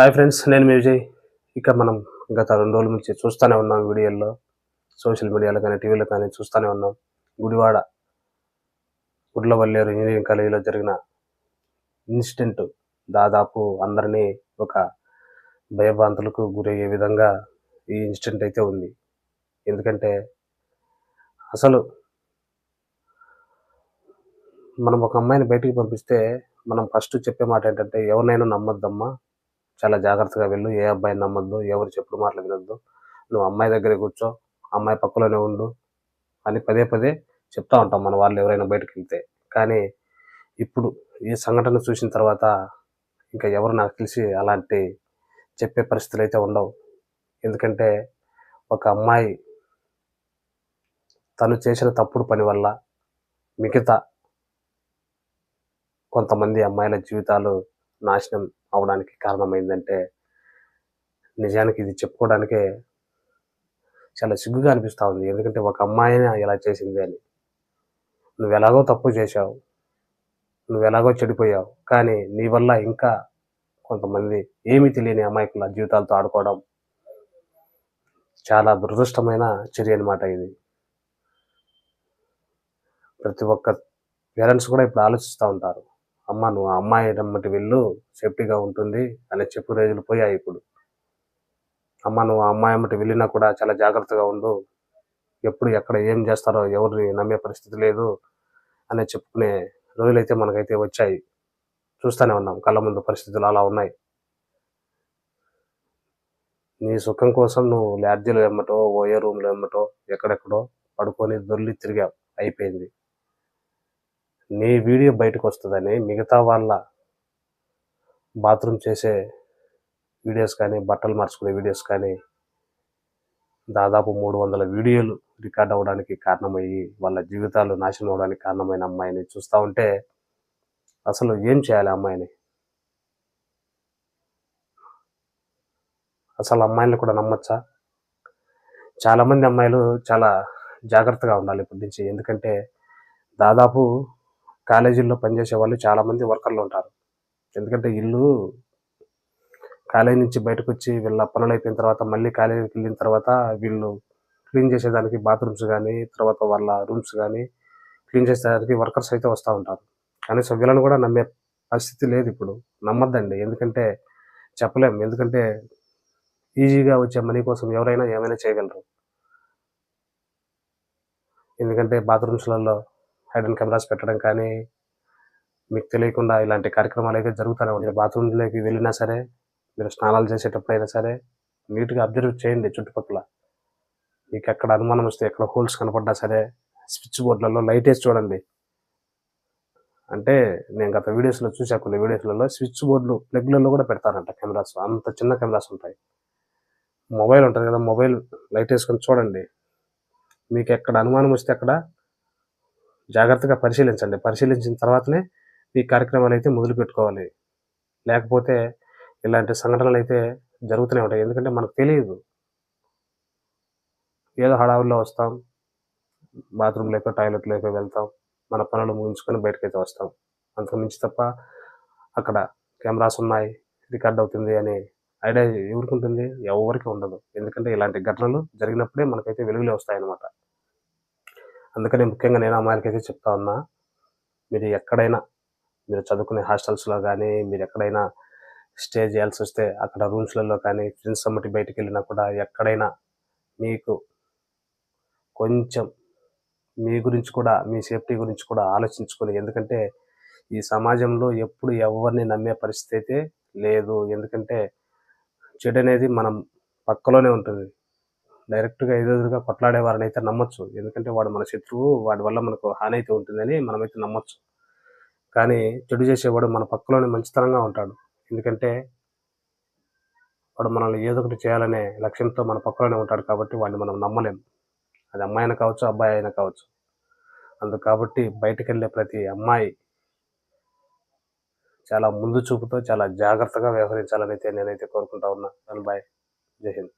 Hi friends నేను మీ విజయ్. ఇక మనం గత రెండు రోజుల నుంచి చూస్తూనే ఉన్నాం వీడియోల్లో. సోషల్ మీడియాలో కానీ టీవీలో కానీ చూస్తూనే ఉన్నాం. గుడివాడ గుడ్లవల్లేరు ఇంజనీరింగ్ కాలేజీలో జరిగిన ఇన్సిడెంట్ దాదాపు అందరినీ ఒక భయభ్రాంతులకు గురయ్యే విధంగా ఈ ఇన్సిడెంట్ అయితే ఉంది. ఎందుకంటే అసలు మనం ఒక అమ్మాయిని బయటికి పంపిస్తే మనం ఫస్ట్ చెప్పే మాట ఏంటంటే ఎవరినైనా నమ్మొద్దమ్మా. చాలా జాగ్రత్తగా వెళ్ళు. ఏ అబ్బాయిని నమ్మద్దు ఎవరు చెప్పుడు మాటలు వినొద్దు. నువ్వు అమ్మాయి దగ్గరే కూర్చో అమ్మాయి పక్కలోనే ఉండు అని పదే పదే చెప్తా ఉంటాం మన వాళ్ళు ఎవరైనా బయటకు వెళ్తే. కానీ ఇప్పుడు ఈ సంఘటన చూసిన తర్వాత ఇంకా ఎవరు నాకు తెలిసి అలాంటి చెప్పే పరిస్థితులు అయితే ఉండవు. ఎందుకంటే ఒక అమ్మాయి తను చేసిన తప్పుడు పని వల్ల మిగతా కొంతమంది అమ్మాయిల జీవితాలు నాశనం అవడానికి కారణమైందంటే నిజానికి ఇది చెప్పుకోవడానికే చాలా సిగ్గుగా అనిపిస్తూ ఉంది. ఎందుకంటే ఒక అమ్మాయిని ఇలా చేసింది అని. నువ్వు ఎలాగో తప్పు చేశావు. నువ్వు ఎలాగో చెడిపోయావు. కానీ నీ వల్ల ఇంకా కొంతమంది ఏమీ తెలియని అమాయకుల జీవితాలతో ఆడుకోవడం చాలా దురదృష్టమైన చర్య అనమాట ఇది. ప్రతి ఒక్క పేరెంట్స్ కూడా ఇప్పుడు ఆలోచిస్తూ ఉంటారు. అమ్మ నువ్వు ఆ అమ్మాయి రమ్మటి వెళ్ళు సేఫ్టీగా ఉంటుంది అనే చెప్పు రోజులు పోయాయి ఇప్పుడు. అమ్మ నువ్వు ఆ అమ్మాయి అమ్మటి వెళ్ళినా కూడా చాలా జాగ్రత్తగా ఉండు. ఎప్పుడు ఎక్కడ ఏం చేస్తారో ఎవరిని నమ్మే పరిస్థితి లేదు అనే చెప్పుకునే రోజులైతే మనకైతే వచ్చాయి. చూస్తూనే ఉన్నాం కళ్ళ ముందు పరిస్థితులు అలా ఉన్నాయి. నీ సుఖం కోసం నువ్వు లాడ్జీలో ఎమ్మటో ఓయే రూమ్లో ఎమ్మటో ఎక్కడెక్కడో పడుకొని దొర్లి తిరిగావు. అయిపోయింది. నీ వీడియో బయటకు వస్తుందని మిగతా వాళ్ళ బాత్రూమ్ చేసే వీడియోస్ కానీ బట్టలు మార్చుకునే వీడియోస్ కానీ దాదాపు మూడు వందల వీడియోలు రికార్డ్ అవ్వడానికి కారణమయ్యి వాళ్ళ జీవితాలు నాశనం అవడానికి కారణమైన అమ్మాయిని చూస్తూ ఉంటే అసలు ఏం చేయాలి అమ్మాయిని? అసలు అమ్మాయిని కూడా నమ్మచ్చా? చాలామంది అమ్మాయిలు చాలా జాగ్రత్తగా ఉండాలి ఇప్పటి నుంచి. ఎందుకంటే దాదాపు కాలేజీల్లో పనిచేసే వాళ్ళు చాలామంది వర్కర్లు ఉంటారు. ఎందుకంటే ఇల్లు కాలేజీ నుంచి బయటకు వచ్చి వీళ్ళ పనులు అయిపోయిన తర్వాత మళ్ళీ కాలేజీకి వెళ్ళిన తర్వాత వీళ్ళు క్లీన్ చేసేదానికి బాత్రూమ్స్ కానీ తర్వాత వాళ్ళ రూమ్స్ కానీ క్లీన్ చేసేదానికి వర్కర్స్ అయితే వస్తూ ఉంటారు. కనీసం వీళ్ళని కూడా నమ్మే పరిస్థితి లేదు ఇప్పుడు. నమ్మద్దండి. ఎందుకంటే చెప్పలేం. ఎందుకంటే ఈజీగా వచ్చే మనీ కోసం ఎవరైనా ఏమైనా చేయగలరు. ఎందుకంటే బాత్రూమ్స్లలో హైడెన్ కెమెరాస్ పెట్టడం కానీ మీకు తెలియకుండా ఇలాంటి కార్యక్రమాలు అయితే జరుగుతూనే ఉంటాయి. బాత్రూమ్లోకి వెళ్ళినా సరే మీరు స్నానాలు చేసేటప్పుడైనా సరే నీట్గా అబ్జర్వ్ చేయండి చుట్టుపక్కల. మీకు ఎక్కడ అనుమానం వస్తే ఎక్కడ హోల్స్ కనపడ్డా సరే స్విచ్ బోర్డులలో లైట్ వేసి చూడండి. అంటే నేను గత వీడియోస్లో చూసా కొన్ని వీడియోస్లలో స్విచ్ బోర్డులు ప్లగ్లలో కూడా పెడతారంట కెమెరాస్. అంత చిన్న కెమెరాస్ ఉంటాయి. మొబైల్ ఉంటుంది కదా మొబైల్ లైట్ వేసుకొని చూడండి. మీకు ఎక్కడ అనుమానం వస్తే అక్కడ జాగ్రత్తగా పరిశీలించండి. పరిశీలించిన తర్వాతనే ఈ కార్యక్రమాలు అయితే మొదలు పెట్టుకోవాలి. లేకపోతే ఇలాంటి సంఘటనలు అయితే జరుగుతూనే ఉంటాయి. ఎందుకంటే మనకు తెలియదు. ఏదో హడావుల్లో వస్తాం. బాత్రూమ్ లేక టాయిలెట్ లేక వెళ్తాం. మన పనులు ముగించుకొని బయటకైతే వస్తాం. అంతకుమించి తప్ప అక్కడ కెమెరాస్ ఉన్నాయి. రికార్డ్ అవుతుంది అనే ఐడియా ఎవరికి ఉంటుంది? ఎవరికి ఉండదు. ఎందుకంటే ఇలాంటి ఘటనలు జరిగినప్పుడే మనకైతే వెలుగులే వస్తాయన్నమాట. అందుకని ముఖ్యంగా నేను అమ్మాయిలకైతే చెప్తా ఉన్నా మీరు ఎక్కడైనా మీరు చదువుకునే హాస్టల్స్లో కానీ మీరు ఎక్కడైనా స్టే చేయాల్సి వస్తే అక్కడ రూమ్స్లలో కానీ ఫ్రెండ్స్ అమ్మటి బయటికి వెళ్ళినా కూడా ఎక్కడైనా మీకు కొంచెం మీ గురించి కూడా మీ సేఫ్టీ గురించి కూడా ఆలోచించుకొని ఎందుకంటే ఈ సమాజంలో ఎప్పుడు ఎవరిని నమ్మే పరిస్థితి అయితే లేదు. ఎందుకంటే చెడు అనేది మనం పక్కలోనే ఉంటుంది. డైరెక్ట్గా ఎదురుగా కొట్లాడేవారిని అయితే నమ్మొచ్చు. ఎందుకంటే వాడు మన శత్రువు వాడి వల్ల మనకు హాని అయితే ఉంటుందని మనమైతే నమ్మొచ్చు. కానీ చెడు చేసేవాడు మన పక్కలోనే మంచితనంగా ఉంటాడు. ఎందుకంటే వాడు మనల్ని ఏదో ఒకటి చేయాలనే లక్ష్యంతో మన పక్కలోనే ఉంటాడు కాబట్టి వాడిని మనం నమ్మలేం. అది అమ్మాయి అయినా కావచ్చు అబ్బాయి అయినా కావచ్చు. అందుకు కాబట్టి బయటకు వెళ్ళే ప్రతి అమ్మాయి చాలా ముందు చూపుతో చాలా జాగ్రత్తగా వ్యవహరించాలని అయితే నేనైతే కోరుకుంటా ఉన్నా. బాయ్. జై హింద్.